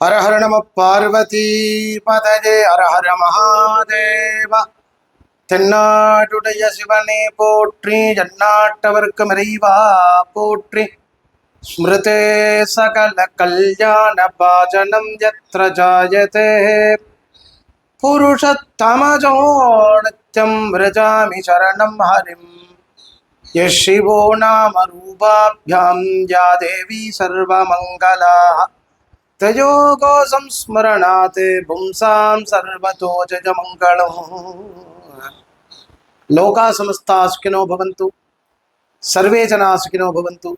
ஹர ஹர நம பார்வதி பதஜே ஹர ஹர மகாதேவ தென்னாட்டுடைய சிவனே போற்றி ஜன்னாட்டவர்க்கு இறைவா போற்றி ஸ்மிருதே சகல கல்யாண பாஜனம் யத்ர ஜாயதே புருஷத்தமஜோணத்யம் விரஜாமி சரணம் ஹரிம் यः शिवो नाम रूपाभ्यां या देवी सर्वमङ्गला தயோகோசம் ஸ்மரணாத் பும்சாம் சர்வதோஜ மங்களம் லோகா சமஸ்தா சுகினோ பவந்து சர்வே ஜனா சுகினோ பவந்து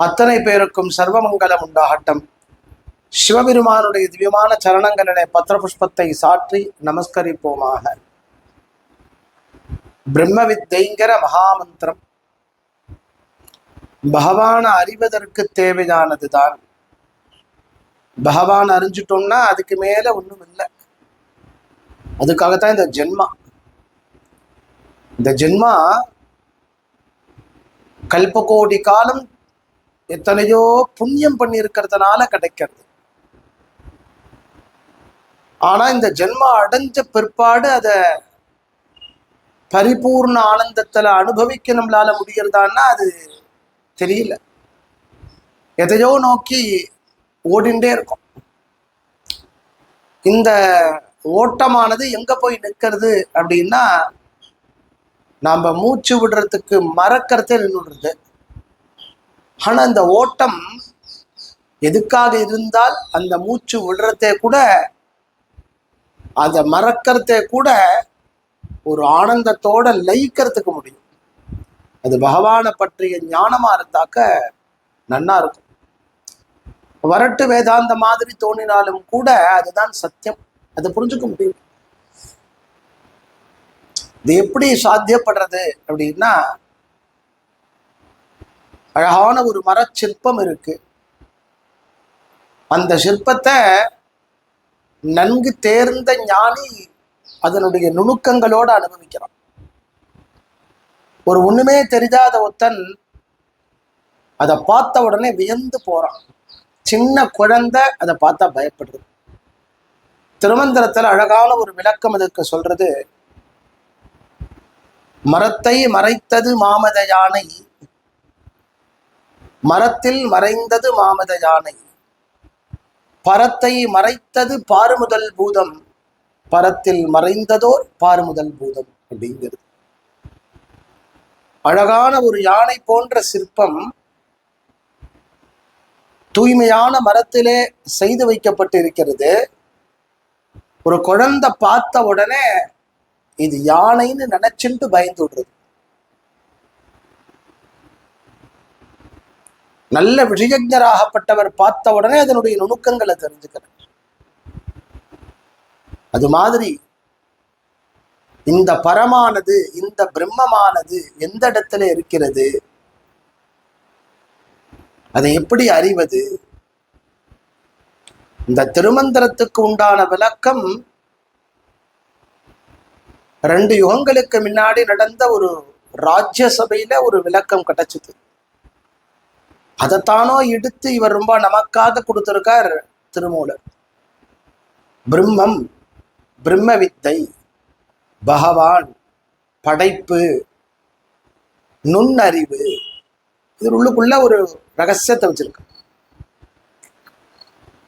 அத்தனை பேருக்கும் சர்வமங்கலம் உண்டாகட்டம். சிவபெருமானுடைய திவ்யமான சரணங்களிலே பத்திரபுஷ்பத்தை சாற்றி நமஸ்கரிப்போமாக. பிரம்ம வித்தைங்கிற மகாமந்திரம். பகவான அறிவதற்கு தேவையானதுதான். பகவான் அறிஞ்சிட்டோம்னா அதுக்கு மேல ஒண்ணும் இல்லை. அதுக்காகத்தான் இந்த ஜென்மா. இந்த ஜென்மா கல்பகோடி காலம் எத்தனையோ புண்ணியம் பண்ணி இருக்கிறதுனால கிடைக்கிறது. ஆனா இந்த ஜென்மா அடைஞ்ச பிற்பாடு அதை பரிபூர்ண ஆனந்தத்துல அனுபவிக்க நம்மளால முடியறதான்னா அது தெரியல. எதையோ நோக்கி ஓடிண்டே இருக்கும். இந்த ஓட்டமானது எங்க போய் நிற்கிறது அப்படின்னா நாம் மூச்சு விடுறதுக்கு மறக்கிறதே நின்றுடுறது ஆனா இந்த ஓட்டம் எதுக்காக இருந்தால் அந்த மூச்சு விடுறதே கூட அதை மறக்கிறதே கூட ஒரு ஆனந்தத்தோட லயிக்கிறதுக்கு முடியும். அது பகவானை பற்றிய ஞானமா இருந்தாக்க நன்னா இருக்கும். வரட்டு வேதாந்த மாதிரி தோணினாலும் கூட அதுதான் சத்தியம். அதை புரிஞ்சுக்க முடியும். இது எப்படி சாத்தியப்படுறது அப்படின்னா அழகான ஒரு மரச்சிற்பம் இருக்கு. அந்த சிற்பத்தை நன்கு தேர்ந்த ஞானி அதனுடைய நுணுக்கங்களோடு அனுபவிக்கிறான். ஒரு ஒண்ணுமே தெரியாத ஒருத்தன் அதை பார்த்த உடனே வியந்து போறான். சின்ன குழந்தை அதை பார்த்தா பயப்படுது. திருமந்திரத்தில் அழகான ஒரு விளக்கம் அதுக்கு சொல்றது மரத்தை மறைத்தது மாமத யானை மரத்தில் மறைந்தது மாமத யானை பரத்தை மறைத்தது பாருமுதல் பூதம் பரத்தில் மறைந்ததோர் பாருமுதல் பூதம் அப்படிங்கிறது. அழகான ஒரு யானை போன்ற சிற்பம் தூய்மையான மரத்திலே செய்து வைக்கப்பட்டு இருக்கிறது ஒரு குழந்தை பார்த்த உடனே இது யானைன்னு நினைச்சுட்டு பயந்து விடுறது நல்ல விஷயஜராகப்பட்டவர் பார்த்த உடனே அதனுடைய நுணுக்கங்களை தெரிஞ்சுக்கிறார். அது மாதிரி இந்த பரமானது இந்த பிரம்மமானது எந்த இடத்துல இருக்கிறது? அதை எப்படி அறிவது? இந்த திருமந்திரத்துக்கு உண்டான விளக்கம் ரெண்டு யுகங்களுக்கு முன்னாடி நடந்த ஒரு ராஜ்யசபையில ஒரு விளக்கம் கிடைச்சது. அதைத்தானோ எடுத்து இவர் ரொம்ப நமக்காக கொடுத்துருக்கார் திருமூலர். பிரம்மம் பிரம்ம வித்தை பகவான் படைப்பு நுண்ணறிவு இது உள்ளுக்குள்ள ஒரு ரகசியத்தை வச்சிருக்கு.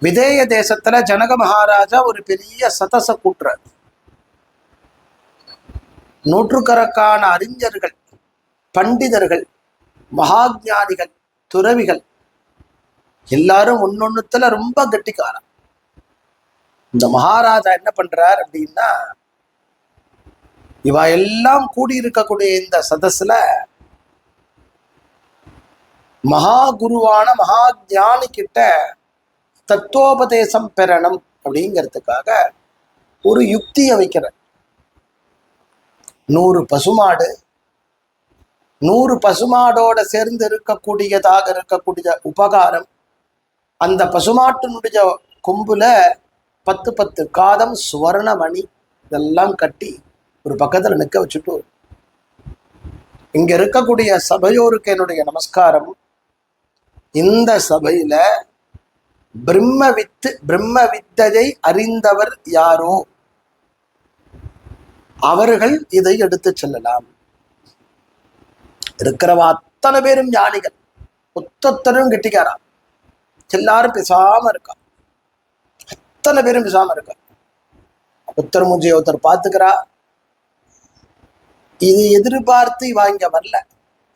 விதேய தேசத்துல ஜனக மகாராஜா ஒரு பெரிய சதச கூட்டுறார். நூற்றுக்கணக்கான அறிஞர்கள் பண்டிதர்கள் மகாஜானிகள் துறவிகள் எல்லாரும் ஒன்னொன்னுத்துல ரொம்ப கெட்டிக்காரன். இந்த மகாராஜா என்ன பண்றார் அப்படின்னா இவ எல்லாம் கூடியிருக்கக்கூடிய இந்த சதஸ்ல மகா குருவான மகா ஜானி கிட்ட தத்துவோபதேசம் பெறணும் அப்படிங்கிறதுக்காக ஒரு யுக்தியை வைக்கிற நூறு பசுமாடு நூறு பசுமாடோட சேர்ந்து இருக்கக்கூடியதாக இருக்கக்கூடிய உபகாரம் அந்த பசுமாட்டினுடைய கொம்புல பத்து பத்து காதம் சுவர்ண மணி இதெல்லாம் கட்டி ஒரு பக்கத்துல நிற்க வச்சுட்டு இங்க இருக்கக்கூடிய சபையோருக்கு என்னுடைய நமஸ்காரம். இந்த சபையில பிரம்ம வித்து பிரம்ம வித்தையை அறிந்தவர் யாரோ? அவர்கள் இதை எடுத்து செல்லலாம். இருக்கிறவ அத்தனை பேரும் ஞானிகள். ஒத்தொத்தரும் கெட்டிக்காரா எல்லாரும் பேசாம இருக்கா அத்தனை பேரும் பேசாம இருக்கா ஒருத்தர் மூஞ்சி ஒருத்தர் பார்த்துக்கிறா. இது எதிர்பார்த்து வாங்க வரல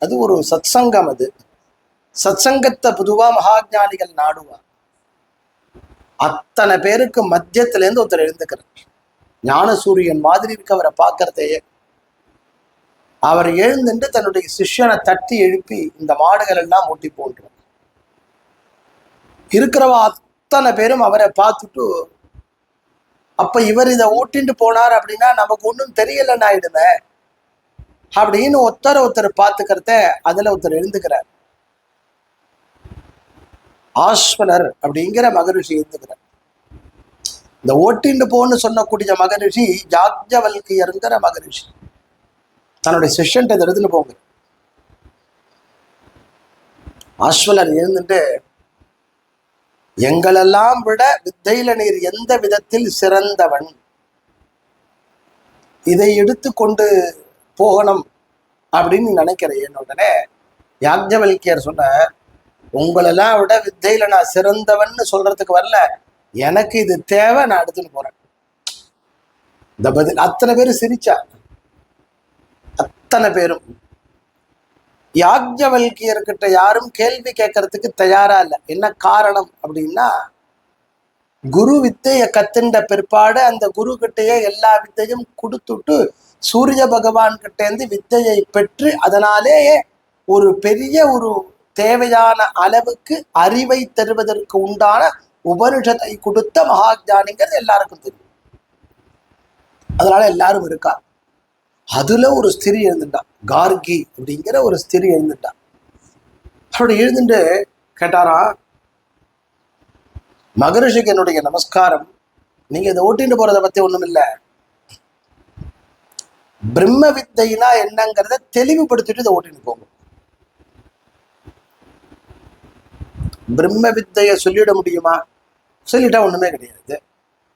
அது ஒரு சத்சங்கம் அது. சத்சங்கத்தை பொதுவா மகாஜானிகள் நாடுவா அத்தனை பேருக்கு மத்தியத்துல இருந்து ஒருத்தர் எழுந்துக்கிறார். ஞானசூரியன் மாதிரி இருக்கு அவரை பார்க்கறதையே. அவர் எழுந்துட்டு தன்னுடைய சிஷ்யனை தட்டி எழுப்பி இந்த மாடுகள் எல்லாம் மூட்டி போன்றார் இருக்கிறவ அத்தனை பேரும் அவரை பார்த்துட்டு அப்ப இவர் இதை ஓட்டிட்டு போனார் அப்படின்னா நமக்கு ஒன்றும் தெரியலன்னு ஆயிடுமே? அப்படின்னு ஒருத்தர் ஒருத்தர் பார்த்துக்கிறத அதுல ஒருத்தர் எழுந்துக்கிறார். ஆஸ்வனர் அப்படிங்கிற மகரிஷி இருந்துக்கிறார். இந்த ஓட்டிண்டு போன்னு சொன்னக்கூடிய மகரிஷி யாக்ஞவல்கியருங்கிற மகரிஷி. தன்னுடைய சிஷ்யன்ட்ட இதை எடுத்துன்னு போங்க. ஆஸ்வலர் இருந்துட்டு எங்களெல்லாம் விட வித்தையில நீர் எந்த விதத்தில் சிறந்தவன்? இதை எடுத்து கொண்டு போகணும் அப்படின்னு நினைக்கிறேன் உடனே யாக்ஞவல்கியர் சொன்ன உங்களெல்லாம் விட வித்தையில நான் சிறந்தவன்னு சொல்றதுக்கு வரல. எனக்கு இது தேவை நான் எடுத்துன்னு போறேன். இந்த பதில் அத்தனை பேரும் சிரிச்சா. அத்தனை பேரும். யாக்ஞவல்கியர்கிட்ட யாரும் கேள்வி கேட்கறதுக்கு தயாரா இல்லை. என்ன காரணம் அப்படின்னா குரு வித்தையை கத்துண்ட பிற்பாடு அந்த குரு கிட்டேயே எல்லா வித்தையும் கொடுத்துட்டு சூரிய பகவான் கிட்ட இருந்து வித்தையை பெற்று அதனாலேயே ஒரு பெரிய ஒரு தேவையான அளவுக்கு அறிவை தருவதற்கு உண்டான உபனிஷத்தை கொடுத்த மகாஜானிங்கிறது எல்லாருக்கும் தெரியும். அதனால எல்லாரும் இருக்கா? அதுல ஒரு ஸ்திரி எழுந்துட்டா. கார்கி அப்படிங்கிற ஒரு ஸ்திரி எழுந்துட்டா. அப்படி எழுந்துட்டு கேட்டாரா மகரிஷிக்கு என்னுடைய நமஸ்காரம். நீங்க இதை ஓட்டிட்டு போறதை பத்தி ஒண்ணும் இல்ல. பிரம்ம வித்தைனா என்னங்கிறத தெளிவுபடுத்திட்டு இதை ஓட்டிட்டு போங்க. பிரம்ம வித்தையை சொல்லிட முடியுமா? சொல்லிட்டா ஒண்ணுமே கிடையாது.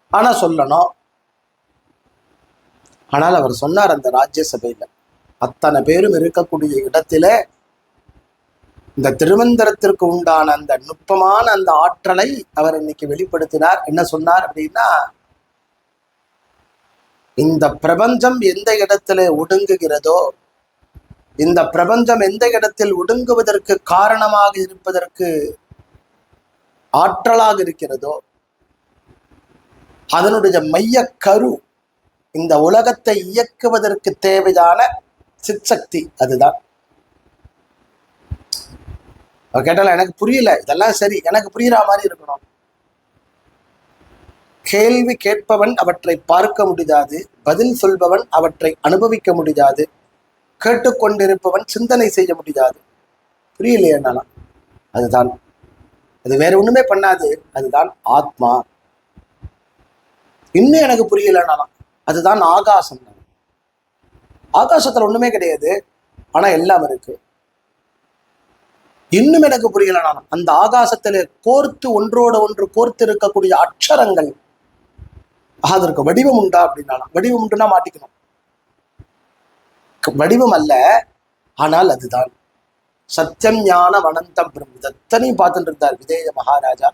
ஆனா சொல்லணும். ஆனால் அவர் சொன்னார் அந்த ராஜ்யசபையில அத்தனை பேரும் இருக்கக்கூடிய இடத்துல இந்த திருமந்திரத்திற்கு உண்டான அந்த நுட்பமான அந்த ஆற்றலை அவர் இன்னைக்கு வெளிப்படுத்தினார். என்ன சொன்னார் அப்படின்னா இந்த பிரபஞ்சம் எந்த இடத்துல ஒடுங்குகிறதோ இந்த பிரபஞ்சம் எந்த இடத்தில் ஒடுங்குவதற்கு காரணமாக இருப்பதற்கு ஆற்றலாக இருக்கிறதோ அதனுடைய மைய கரு இந்த உலகத்தை இயக்குவதற்கு தேவையான சிற்சக்தி அதுதான். கேட்டால எனக்கு புரியல இதெல்லாம் சரி எனக்கு புரியுற மாதிரி இருக்கணும். கேள்வி கேட்பவன் அவற்றை பார்க்க முடியாது பதில் சொல்பவன் அவற்றை அனுபவிக்க முடியாது கேட்டுக்கொண்டிருப்பவன் சிந்தனை செய்ய முடியாது. புரியலையே புரியலையேனாலாம் அதுதான். அது வேற ஒண்ணுமே பண்ணாது. அதுதான் ஆத்மா. இன்னும் எனக்கு புரியலனாலாம் அதுதான் ஆகாசம். ஆகாசத்துல ஒண்ணுமே கிடையாது ஆனா எல்லாம் இருக்கு. இன்னும் எனக்கு புரியலனாலும் அந்த ஆகாசத்துல கோர்த்து ஒன்றோட ஒன்று கோர்த்து இருக்கக்கூடிய அக்ஷரங்கள் அதற்கு வடிவம் உண்டா அப்படின்னாலும் வடிவம் உண்டுனா மாட்டிக்கணும். வடிவம் அல்ல ஆனால் அதுதான். சத்தியம் ஞான வனந்தம் பிரம்மு. இத்தனையும் பார்த்துட்டு இருந்தார் விதேய மகாராஜா.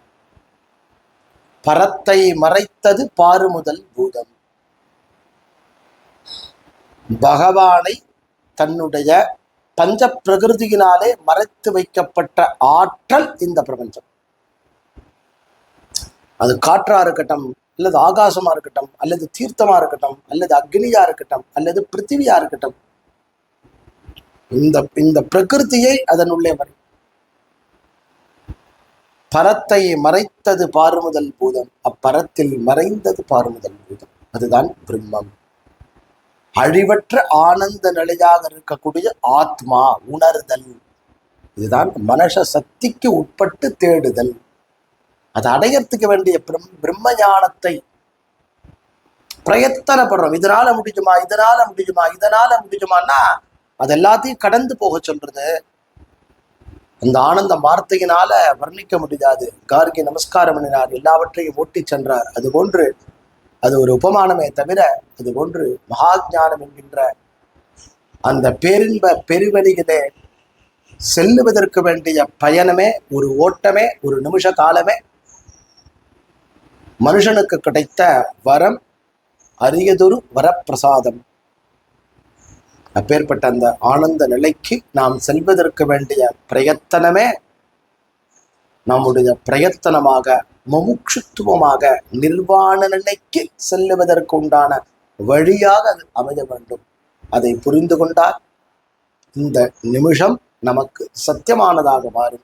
பரத்தை மறைத்தது பாருமுதல் பூதம். பகவானை தன்னுடைய பஞ்ச பிரகிருதியினாலே மறைத்து வைக்கப்பட்ட ஆற்றல் இந்த பிரபஞ்சம். அது காற்றா இருக்கட்டும் அல்லது ஆகாசமா இருக்கட்டும் அல்லது தீர்த்தமா இருக்கட்டும் அல்லது அக்னியா இருக்கட்டும் அல்லது பிருத்திவியா இருக்கட்டும் இந்த இந்த பிரகிருதியை அதனுள்ளே வரும் பரத்தை மறைத்தது பாருமுதல் பூதம் அப்பரத்தில் மறைந்தது பாருமுதல் பூதம். அதுதான் பிரம்மம். அழிவற்ற ஆனந்த நிலையாக இருக்கக்கூடிய ஆத்மா உணர்தல். இதுதான் மனுஷ சக்திக்கு உட்பட்டு தேடுதல். அதை அடையறதுக்கு வேண்டிய பிரம் பிரம்ம ஞானத்தை பிரயத்தனப்படுறோம். இதனால முடியுமா இதனால முடியுமா இதனால முடியுமான்னா அது எல்லாத்தையும் கடந்து போக சொல்றது அந்த ஆனந்த வார்த்தையினால வர்ணிக்க முடியாது கார்கி நமஸ்காரம் பண்ணினார் எல்லாவற்றையும் ஓட்டி சென்றார். அது போன்று அது ஒரு உபமானமே தவிர அது போன்று மகாஜானம் என்கின்ற அந்த பேரின்ப பெருவழிகளே செல்லுவதற்கு வேண்டிய பயணமே ஒரு ஓட்டமே ஒரு நிமிஷ காலமே மனுஷனுக்கு கிடைத்த வரம் அரியதொரு வரப்பிரசாதம். அப்பேற்பட்ட அந்த ஆனந்த நிலைக்கு நாம் செல்வதற்கு வேண்டிய பிரயத்தனமே நம்முடைய பிரயத்தனமாக முமுட்சுத்துவமாக நிர்வாண நிலைக்கு செல்லுவதற்கு உண்டான வழியாக அது அமைய வேண்டும். அதை புரிந்து கொண்டால் இந்த நிமிஷம் நமக்கு சத்தியமானதாக மாறும்.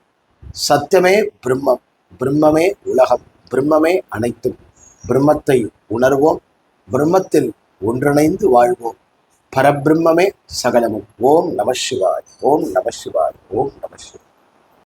சத்தியமே பிரம்மம் பிரம்மமே உலகம் பிரம்மமே அனைத்தும். பிரம்மத்தை உணர்வோம் பிரம்மத்தில் ஒன்றிணைந்து வாழ்வோம். பரபிரம்மே சகலமும். ஓம் நம சிவாய். ஓம் நம சிவாய். ஓம் நம சிவாய்.